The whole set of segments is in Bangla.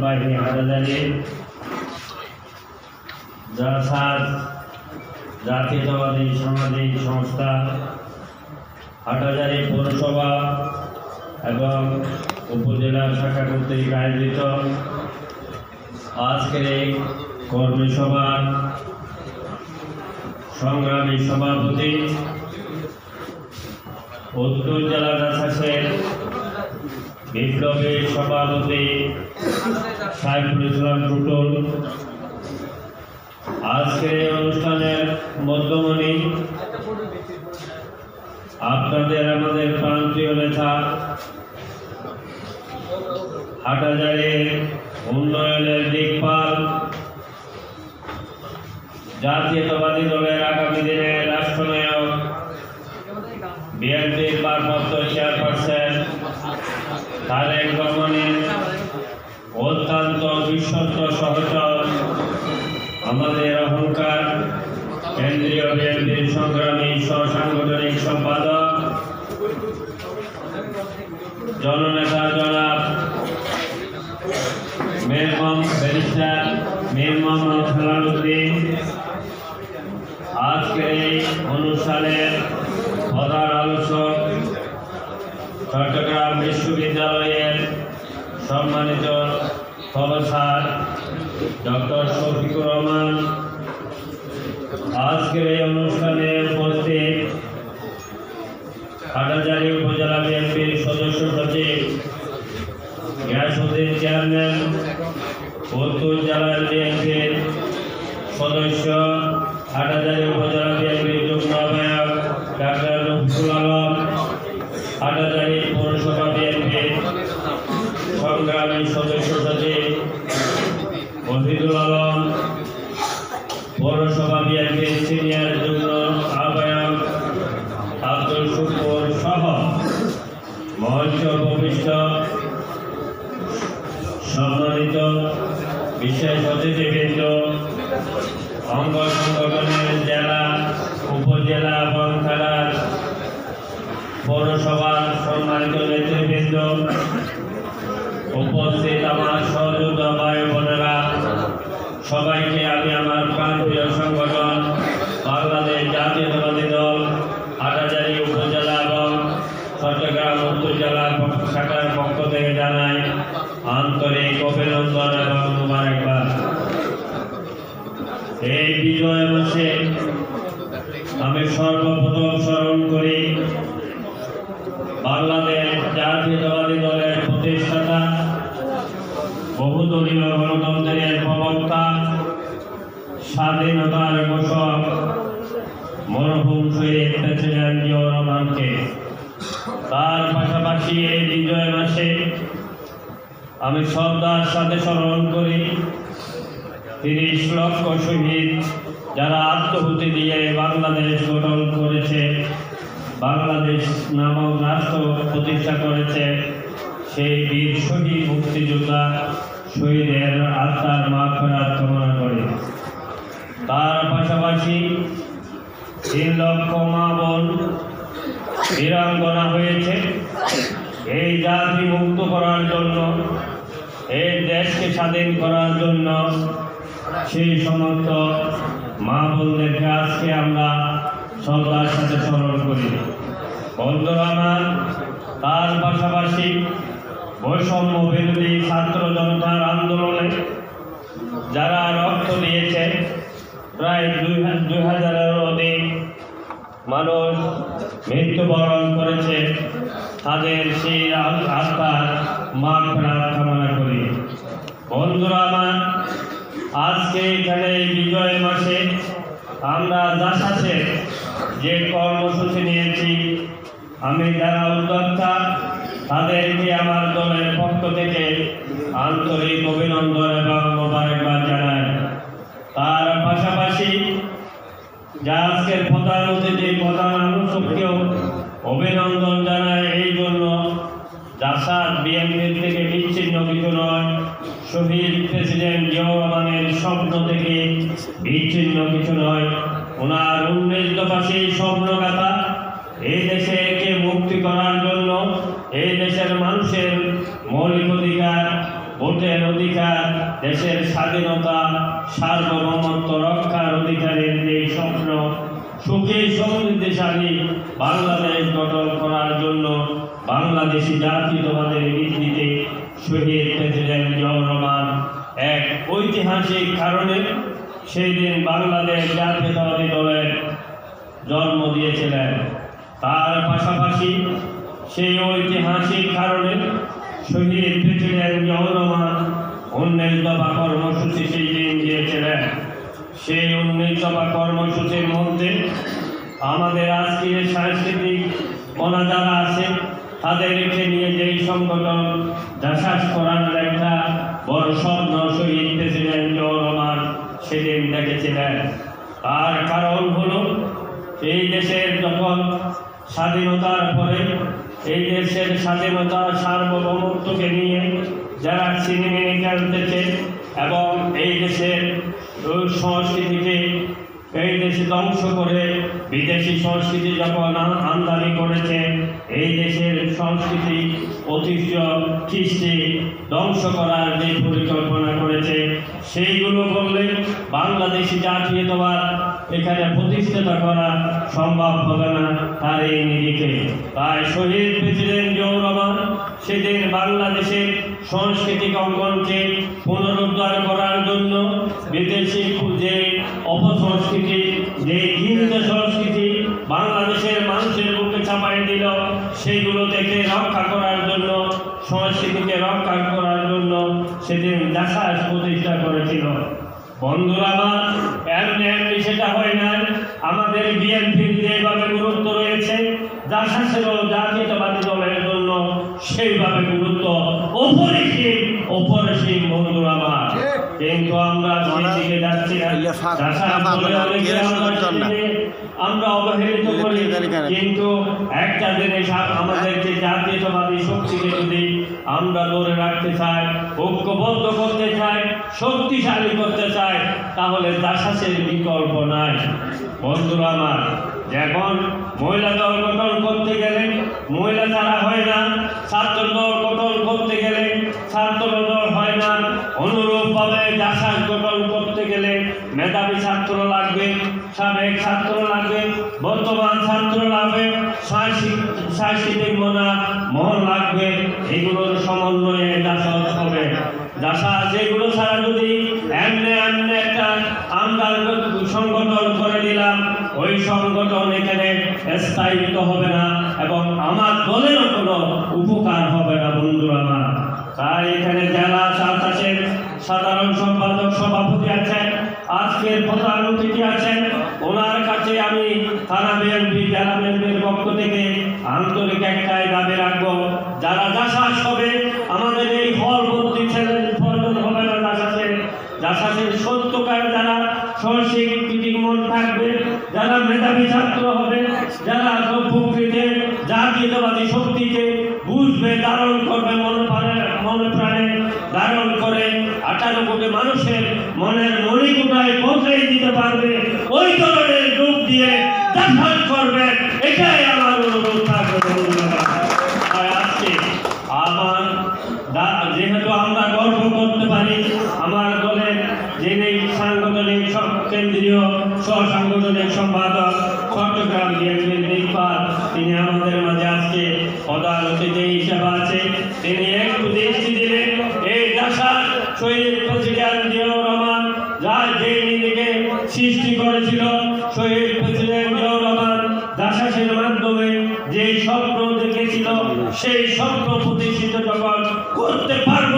বাহিনী হাজারি জাসাদ জাতীয়তাবাদী সামাজিক সংস্থা হাটাজারি পৌরসভা এবং উপজেলা শাখা কর্তৃক আয়োজিত আজকের এই কর্মী সভার সংগ্রামী সভাপতি উত্তর জেলা জাসাসের বিপ্লবী সভাপতি সাইফুল ইসলাম টুটুল। আজকের এই অনুষ্ঠানের মধ্যমণি আপনাদের, আমাদের প্রান্তীয় নেতা হাটাজারির উন্নয়নের দিকপাল জাতীয়তাবাদী দলের আগামী দিনের রাষ্ট্রনায়ক বিএনপির ভারপ্রাপ্ত চেয়ারপারসন তারেক রহমানের অত্যন্ত বিশ্বস্ত সহচর, আমাদের অহংকার, কেন্দ্রীয় বিএনপির সংগ্রামী সহসাংগঠনিক সম্পাদক, জননেতা জনাব মোহাম্মদ ব্যারিস্টার মীর মোহাম্মদ হেলালুদ্দিন আজকের এই অনুষ্ঠানের প্রধান আলোচক চট্টগ্রাম বিশ্ববিদ্যালয়ের সম্মানিত প্রফেসর ডক্টর শফিকুর রহমান, আজকের এই অনুষ্ঠানে উপস্থিত হাটাজারি উপজেলা বিএনপির সদস্য সচিব গিয়াসুদ্দিন চেয়ারম্যান, উত্তর জেলার বিএনপির সদস্য, হাটাজারি উপজেলা বিএনপির যুগ্ম আহ্বায়ক ডাক্তার রফিকুল আলম, হাটাজারি সংগ্রামী সদস্য সচিব মফিদুল আলম পৌরসভা বিএনপির সিনিয়র যুগ্ম আহ্বায়ক আব্দুল শুকুর সহ মঞ্চ উপবিষ্ট, সম্মানিত বিশেষ অতিথিবৃন্দ, অঙ্গ সংগঠনের জেলা, উপজেলা এবং খেলার পৌরসভার সম্মানিত নেতৃবৃন্দ উপস্থিত আমার সহযোগা ভাই বোনেরা সবাইকে আমি আমার প্রাণপ্রিয় সংগঠন, বাংলাদেশ জাতীয়তাবাদী দল হাটাজারি উপজেলা এবং চট্টগ্রাম উত্তর জেলা শাখার পক্ষ থেকে জানাই আন্তরিক অভিনন্দন এবং মুবারকবাদ। এই বিজয় মাসে আমি সর্বপ্রথম স্মরণ করি, বাংলাদেশ জাতীয়তাবাদী দলের বহুদলীয় গণতন্ত্রের প্রবক্তা স্বাধীনতার ঘোষক মরহুম শহীদ প্রেসিডেন্ট জিয়াউর রহমানকে। তার পাশাপাশি এই বিজয় মাসে আমি শ্রদ্ধার সাথে স্মরণ করি, তিরিশ লক্ষ শহীদ যারা আত্মহুতি দিয়ে বাংলাদেশ গঠন করেছে, বাংলাদেশ নামক রাষ্ট্র প্রতিষ্ঠা করেছে। সেই বীর শহীদ মুক্তিযোদ্ধা শহীদের আত্মার মাফ ফেরার কামনা করে। তার পাশাপাশি তিন লক্ষ মা বোন বীরাঙ্গনা হয়েছে। এই জাতি মুক্ত করার জন্য, এই দেশকে স্বাধীন করার জন্য সেই সমস্ত মা বোনদেরকে আজকে আমরা শ্রদ্ধার সাথে স্মরণ করি। বন্ধুরা তার পাশাপাশি বৈষম্য বিরোধী ছাত্র জনতার আন্দোলনে যারা রক্ত দিয়েছে, প্রায় দুই হাজারের অধিক মানুষ মৃত্যুবরণ করেছে। তাদের সেই আত্মার মাঠ ফেরার কামনা করি। বন্ধুরা আমার, আজকে এখানে বিজয় মাসে আমরা জাসাসে যে কর্মসূচি নিয়েছি, আমি যারা উদ্যোক্তা তাদেরকে আমার দলের পক্ষ থেকে আন্তরিক অভিনন্দন এবং মোবারকবাদ জানাই। তার পাশাপাশি যা আজকের প্রধান অতিথি, প্রধান আলোচককেও অভিনন্দন জানাই এই জন্য। জাসাদ বিএনপির থেকে বিচ্ছিন্ন কিছু নয় শহীদ প্রেসিডেন্ট জিয়াউর রহমানের স্বপ্ন থেকে বিচ্ছিন্ন কিছু নয়। ওনার দফা সেই স্বপ্নগাথা এই দেশকে মুক্তি করার জন্য এই দেশের মানুষের মৌলিক অধিকার, ভোটের অধিকার, দেশের স্বাধীনতা, সার্বভৌমত্ব রক্ষার অধিকারের যে স্বপ্ন, সুখী সমৃদ্ধিশালী বাংলাদেশ গঠন করার জন্য বাংলাদেশি জাতীয়তাবাদের ভিত্তিতে শহীদ প্রেসিডেন্ট জিয়াউর রহমান এক ঐতিহাসিক কারণে সেই দিন বাংলাদেশ জাতীয়তাবাদী দলের জন্ম দিয়েছিলেন। তার পাশাপাশি সেই ঐতিহাসিক কারণে শহীদ প্রেসিডেন্ট রহমান উনিশ দফা কর্মসূচি সেই দিন দিয়েছিলেন। সেই উনিশ দফা কর্মসূচির মধ্যে আমাদের আজকের সাংস্কৃতিক মনা যারা আছে তাদেরকে নিয়ে যেই সংগঠন দাসাস করানোর একটা বড় স্বপ্ন শহীদ প্রেসিডেন্ট জিয়াউর সেদিন দেখেছিলেন। তার কারণ হলো, এই দেশের যখন স্বাধীনতার পরে এই দেশের স্বাধীনতা সার্বভৌমত্বকে নিয়ে যারা সিনেমিনে খেলতেছে এবং এই দেশের সংস্কৃতিকে এই দেশে ধ্বংস করে বিদেশি সংস্কৃতি যখন আমদানি করেছে, এই দেশের সংস্কৃতি ঐতিহ্য কৃষ্টি ধ্বংস করার যে পরিকল্পনা করেছে, সেইগুলো করলে বাংলাদেশি জাতীয়তাবাদ এখানে প্রতিষ্ঠিত করা সম্ভব হবে না তার এই নিরিখে। তাই শহীদ প্রেসিডেন্ট জিয়াউর রহমান। সেদিন বাংলাদেশের সাংস্কৃতিক অঙ্গনকে পুনরুদ্ধার করার জন্য বিদেশি যে অপসংস্কৃতি, যে হিন্দু সংস্কৃতি বাংলাদেশের মানুষের বুকে চাপাই দিল সেইগুলো থেকে রক্ষা করার জন্য, সংস্কৃতিকে রক্ষা করার জন্য সেদিন দাসাস প্রতিষ্ঠা করেছিল। বন্ধুরা হয় না। আমাদের বিএনপির যেভাবে গুরুত্ব রয়েছে দাসাসেরও জাতীয়তাবাদী দলের জন্য সেইভাবে গুরুত্ব। আমার কিন্তু আমরা দিকে যাচ্ছি আমরা অবহেলিত করি কিন্তু একটা জিনিস আ- আমাদেরকে জাতীয়তাবাদী শক্তিকে যদি আমরা ধরে রাখতে চাই ঐক্যবদ্ধ করতে চাই শক্তিশালী করতে চাই তাহলে দাসাসের বিকল্প নাই। বন্ধুরা আমার যখন মহিলা দল গঠন করতে গেলে মহিলা ছাড়া হয় না ছাত্র দল গঠন করতে গেলে ছাত্র দল হয় না অনুরূপভাবে দাসাস গঠন করতে গেলে মেধাবী ছাত্র লাগবে, সাবেক ছাত্র লাগবে, বর্তমান ছাত্র লাগবে সাংস্কৃতিক মনা, মহল লাগবে, এগুলোর সমন্বয়ে দাসাস হবে। দাসা, যেগুলো ছাড়া যদি এমনি এমনি একটা আমরা সংগঠন করে দিলাম ওই সংগঠন এখানে স্থায়িত্ব হবে না এবং আমার দলেরও কোনো উপকার হবে না বন্ধুরা আমার। তাই এখানে জেলা চাষের সাধারণ সভাপতি আছেন, আজকের প্রধান অতিথি আছেন। ওনার কাছে আমি থানা বিএনপি, জেলা বিএনপির পক্ষ থেকে আন্তরিক একটাই দাবি রাখব, যারা দাসাস হবে, আমাদের এই ফল ভর্তি ছেলে ফলন হবে না দাসাসের দাসাসের সত্যকার যারা সংস্কৃতিক মন থাকবে, যারা মেধাবী ছাত্র হবে, যারা প্রকৃতিতে জাতীয়তাবাদী শক্তিকে বুঝবে, ধারণ করবে মন কোটি মানুষের মনের মণিকুটায় পৌঁছে দিতে পারবে। ওই ধরনের রূপ দিয়ে দেখান করবে। এটাই আমার অনুরোধ থাকবে যেহেতু আমরা গর্ব করতে পারি, আমার দলের যিনি সাংগঠনিক কেন্দ্রীয় সহসাংগঠনিক সম্পাদক চট্টগ্রাম বিএনপির তিনি আমাদের মাঝে আজকে সেই স্বপ্ন প্রতিষ্ঠিত যখন করতে পারব,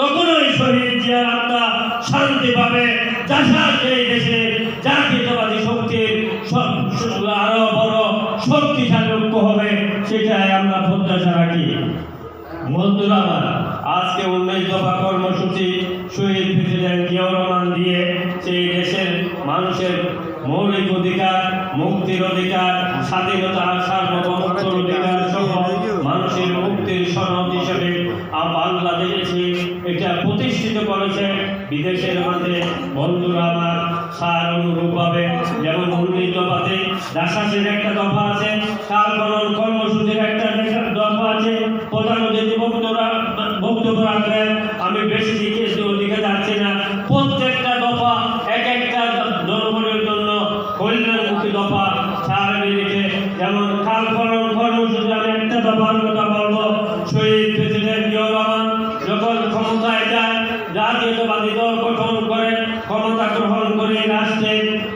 তখনই শহীদ জিয়ার আত্মা শান্তি পাবে দাসাস এই দেশে জাতীয়তাবাদী শক্তির আরও বড় শক্তিশালী ঐক্য হবে, সেটাই আমরা প্রত্যাশা রাখি। বন্ধুরা আজকে উনিশ দফা কর্মসূচি শহীদ প্রেসিডেন্ট জিয়াউর রহমান দিয়ে, সেই দেশের মানুষের মৌলিক অধিকার, মুক্তির অধিকার স্বাধীনতা সার্বভৌমত্ব অধিকার মানুষের মুক্তির সনদ হিসেবে বাংলাদেশে এটা প্রতিষ্ঠিত করেছে। বিদেশের মাঝে বন্ধুরা আমার সার অনুরূপভাবে যেমন উন্নীত দফাতে দাসাসের একটা দফা আছে, সার গণন কর্মসূচির একটা দফা আছে। প্রধান অতিথি বক্তব্য রাখবেন আমি বেশি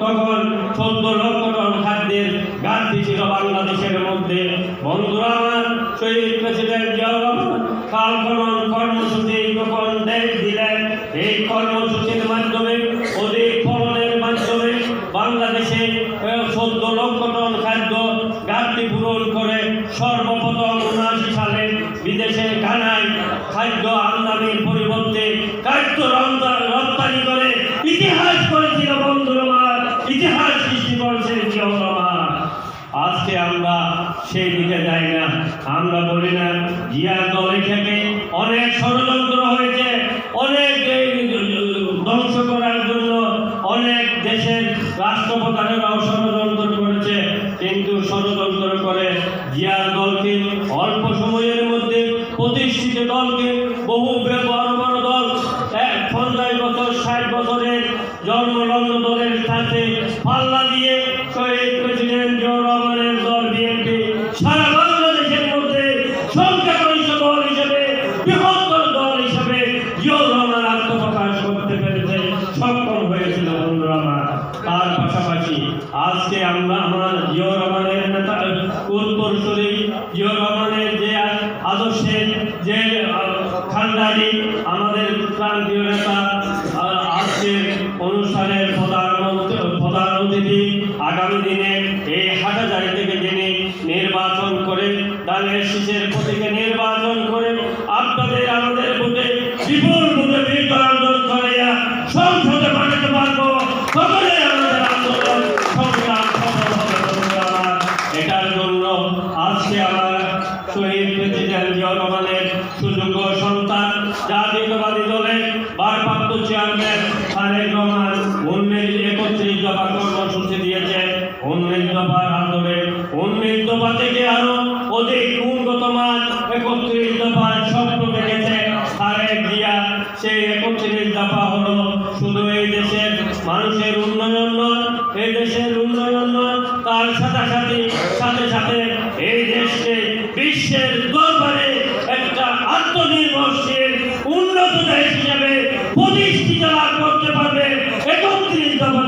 তখন চোদ্দ লক্ষ টন খাদ্যের ঘাটতি ছিল বাংলাদেশের মধ্যে। বন্ধুরা, আমার শহীদ প্রেসিডেন্ট জিয়াউর রহমান আমরা বলি না জিয়ার দলে থেকে অনেক ষড়যন্ত্র হয়েছে, অনেক ধ্বংস করার জন্য অনেক দেশের রাষ্ট্রপ্রধানেরাও ষড়যন্ত্র করেছে, কিন্তু ষড়যন্ত্র করে জিয়ার দলকে অল্প সময়ের মধ্যে প্রতিষ্ঠিত দলকে বহু বড় বড় দল, এক পঞ্চাশ বছর, ষাট বছরের জন্মলগ্ন দলের সাথে পাল্লা দিয়ে শহীদ প্রেসিডেন্ট জিয়াউর রহমানের আমাদের প্রান্তীয় নেতা আজকের অনুষ্ঠানের প্রধান অতিথি আগামী দিনে এই হাটাজারি থেকে নির্বাচন করে নির্বাচন করে আপনাদের আমাদের ভোটে বিপুল সংসদে পাঠাতে পারব আন্দোলন। এটার জন্য আজকে আমার শহীদ প্রেসিডেন্ট সুযোগ্য সন্তান বিশ্বের দরবারে একটা আত্মনির্ভরশীল, উন্নত দেশ হিসাবে প্রতিষ্ঠিত লাভ করতে পারবে, একত্রিশ দফা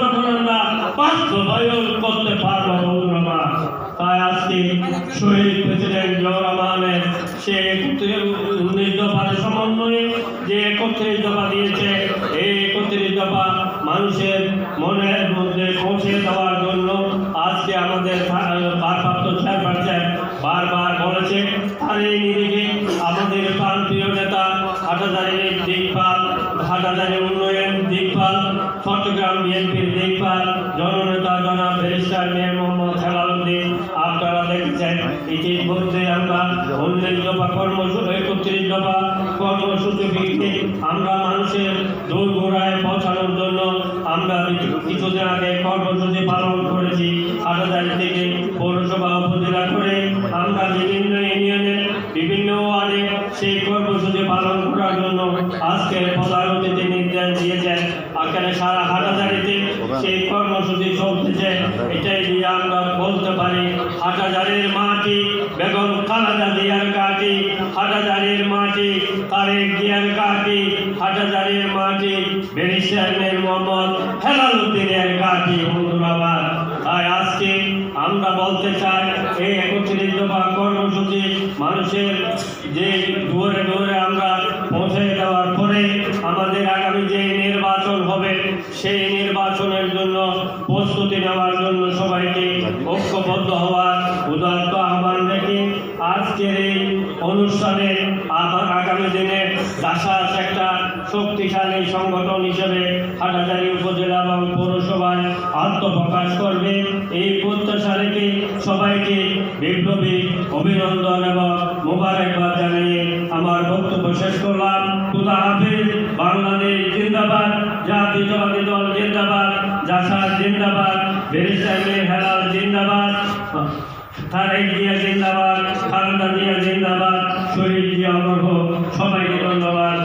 বাস্তবায়ন করতে পারব বন্ধুরা। তাই আজকে শহীদ প্রেসিডেন্ট জিয়াউর সে উনিশ বারবার বলেছে, আর এই নিরিখে আমাদের প্রান্তীয় নেতা হাটাজারির দিকপাল হাটাজারি উন্নয়ন, দিকপাল, চট্টগ্রাম বিএনপির দিকপাল, জননেতা, জনাব ব্যারিস্টার মেয়ে মোহাম্মদ হেলালুদ্দিন আপনারা দেখেছেন, ইতিমধ্যে আমরা উনিশ দফা, কর্মসূচি, একত্রিশ দফা কর্মসূচি ভিত্তিক আমরা মানুষের দূর ঘোড়ায় পৌঁছানোর জন্য আমরা কিছু- কিছুদিন আগে কর্মসূচি পালন করেছি হাটাজারি থেকে পৌরসভা উপজেলা করে আমরা বিভিন্ন ইউনিয়নে বিভিন্ন ওয়ার্ডে সেই কর্মসূচি পালন করার জন্য আজকে প্রধান অতিথি নির্দেশ দিয়েছেন এখানে সারা হাটাজারিতে সেই কর্মসূচি চলতেছে। এটাই দিয়ে আমরা বলতে পারি হাটাজারির মাটি, বেগম খালেদা জিয়ার কাটি হাটাজারির মাটি, তারেক জিয়ার কাটি হাটাজারির মাটি, ব্যারিস্টার মোহাম্মদ হেলাল উদ্দিনের কাটি বন্ধুরা তাই আজকে আমরা বলতে চাই, এই দফা কর্মসূচি মানুষের যে দুয়ারে দুয়ারে আমরা পৌঁছে দেওয়ার পরে আমাদের আগামী যে নির্বাচন হবে, সেই নির্বাচনের জন্য প্রস্তুতি নেওয়ার জন্য সবাইকে ঐক্যবদ্ধ হওয়ার উদাত্ত আহ্বান রেখে আজকের এই অনুষ্ঠানে আগামী দিনে দাসাস একটা শক্তিশালী সংগঠন হিসেবে হাটাজারি উপজেলা এবং পৌরসভায় আত্মপ্রকাশ করবে। এই প্রত্যাশা রেখে সবাইকে বিপ্লবী অভিনন্দন এবং মোবারকবাদ জানিয়ে আমার বক্তব্য শেষ করলাম। খুদা হাফিজ, বাংলাদেশ জিন্দাবাদ জাতীয়তাবাদী দল জিন্দাবাদ, জাসাদ জিন্দাবাদ ব্যারিস্টার হেলাল জিন্দাবাদ। তারেক জিয়া জিন্দাবাদ খালেদা জিয়া জিন্দাবাদ শহীদ জিয়া অমর হোক সবাইকে ধন্যবাদ